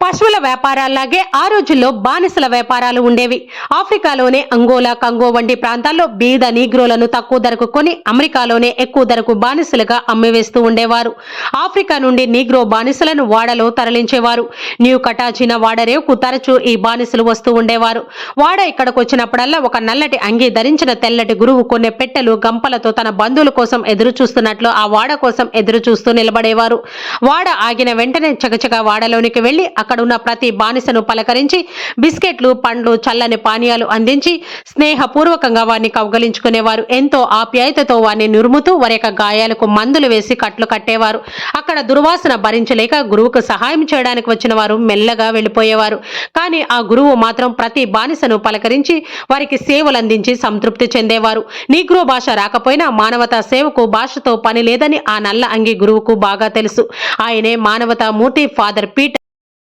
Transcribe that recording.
పశువుల వ్యాపారాల్లాగే ఆ రోజుల్లో బానిసల వ్యాపారాలు ఉండేవి. ఆఫ్రికాలోనే అంగోలా కంగో వంటి ప్రాంతాల్లో బీద నీగ్రోలను తక్కువ ధరకు కొని అమెరికాలోనే ఎక్కువ ధరకు బానిసలుగా అమ్మివేస్తూ ఉండేవారు. ఆఫ్రికా నుండి నీగ్రో బానిసలను వాడలో తరలించేవారు. న్యూ కటాచిన వాడరేవుకు తరచూ ఈ బానిసలు వస్తూ ఉండేవారు. వాడ ఇక్కడికి వచ్చినప్పుడల్లా ఒక నల్లటి అంగి ధరించిన తెల్లటి గురువు కొన్ని పెట్టెలు గంపలతో తన బంధువుల కోసం ఎదురు చూస్తున్నట్లు ఆ వాడ కోసం ఎదురు చూస్తూ నిలబడేవారు. వాడ ఆగిన వెంటనే చకచక వాడలోనికి వెళ్ళి అక్కడ ఉన్న ప్రతి బానిసను పలకరించి బిస్కెట్లు పండ్లు చల్లని పానీయాలు అందించి స్నేహపూర్వకంగా వారిని కౌగలించుకునేవారు. ఎంతో ఆప్యాయతతో వారిని నురుముతూ వారి యొక్క గాయాలకు మందులు వేసి కట్లు కట్టేవారు. అక్కడ దుర్వాసన భరించలేక గురువుకు సహాయం చేయడానికి వచ్చిన వారు మెల్లగా వెళ్ళిపోయేవారు. కానీ ఆ గురువు మాత్రం ప్రతి బానిసను పలకరించి వారికి సేవలు అందించి సంతృప్తి చెందేవారు. నీగ్రో భాష రాకపోయినా మానవతా సేవకు భాషతో పని లేదని ఆ నల్ల అంగి గురువుకు బాగా తెలుసు. ఆయనే మానవతా మూర్తి ఫాదర్ పీటర్